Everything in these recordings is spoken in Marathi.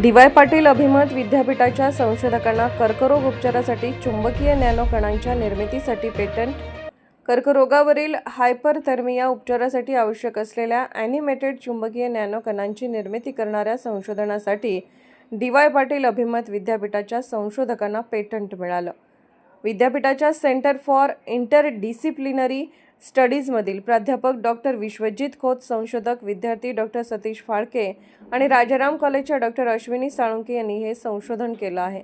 डी वाय पाटील अभिमत विद्यापीठाच्या संशोधकांना कर्करोग उपचारासाठी चुंबकीय नॅनो कणांच्या निर्मितीसाठी पेटंट. कर्करोगावरील हायपरथर्मिया उपचारासाठी आवश्यक असलेल्या ॲनिमेटेड चुंबकीय नॅनो कणांची निर्मिती करणाऱ्या संशोधनासाठी डी वाय पाटील अभिमत विद्यापीठाच्या संशोधकांना पेटंट मिळालं. विद्यापीठाच्या सेंटर फॉर इंटर डिसिप्लिनरी स्टडीजमधील प्राध्यापक डॉक्टर विश्वजित खोत संशोधक विद्यार्थी डॉक्टर सतीश फाळके आणि राजाराम कॉलेजच्या डॉक्टर अश्विनी साळुंके यांनी हे संशोधन केलं आहे.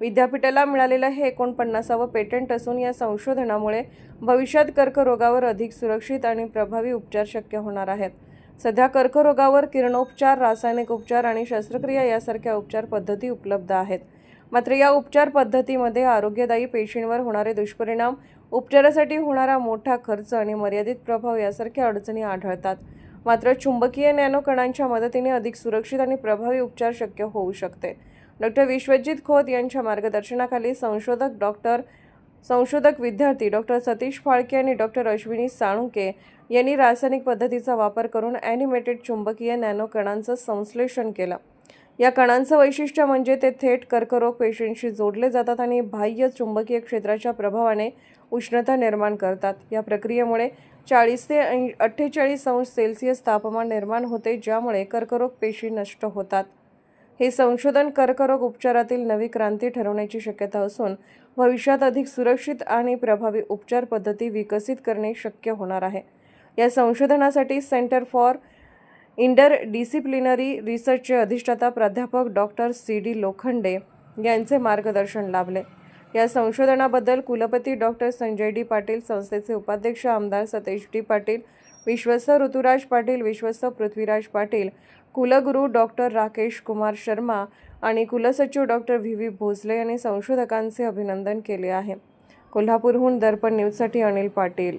विद्यापीठाला मिळालेलं हे एकोणपन्नासावं पेटंट असून या संशोधनामुळे भविष्यात कर्करोगावर अधिक सुरक्षित आणि प्रभावी उपचार शक्य होणार आहेत. सध्या कर्करोगावर किरणोपचार रासायनिक उपचार आणि शस्त्रक्रिया यासारख्या उपचार पद्धती उपलब्ध आहेत. मात्र या उपचार पद्धतीमध्ये आरोग्यदायी पेशींवर होणारे दुष्परिणाम उपचारासाठी होणारा मोठा खर्च आणि मर्यादित प्रभाव यासारख्या अडचणी आढळतात. मात्र चुंबकीय नॅनो कणांच्या मदतीने अधिक सुरक्षित आणि प्रभावी उपचार शक्य होऊ शकते. डॉक्टर विश्वजित खोत यांच्या मार्गदर्शनाखाली संशोधक डॉक्टर संशोधक विद्यार्थी डॉक्टर सतीश फाळके आणि डॉक्टर अश्विनी साळुंके यांनी रासायनिक पद्धतीचा वापर करून ॲनिमेटेड चुंबकीय नॅनो कणांचं संश्लेषण केलं. या कणांचं वैशिष्ट्य म्हणजे ते थेट कर्करोग पेशींशी जोडले जातात आणि बाह्य चुंबकीय क्षेत्राच्या प्रभावाने उष्णता निर्माण करतात. या प्रक्रियेमुळे चाळीस ते ऐं अठ्ठेचाळीस अंश सेल्सिअस तापमान निर्माण होते ज्यामुळे कर्करोग पेशी नष्ट होतात. हे संशोधन कर्करोग उपचारातील नवी क्रांती ठरवण्याची शक्यता असून भविष्यात अधिक सुरक्षित आणि प्रभावी उपचार पद्धती विकसित करणे शक्य होणार आहे. या संशोधनासाठी सेंटर फॉर इंटर डिसिप्लिनरी रिसर्चचे अधिष्ठाता प्राध्यापक डॉक्टर सी डी लोखंडे यांचे मार्गदर्शन लाभले. या संशोधनाबद्दल कुलपती डॉक्टर संजय डी पाटील संस्थेचे उपाध्यक्ष आमदार सतेज डी पाटील विश्वस्त ऋतुराज पाटील विश्वस्त पृथ्वीराज पाटील कुलगुरू डॉक्टर राकेश कुमार शर्मा आणि कुलसचिव डॉक्टर व्ही व्ही भोसले यांनी संशोधकांचे अभिनंदन केले आहे. कोल्हापूरहून दर्पण न्यूजसाठी अनिल पाटील.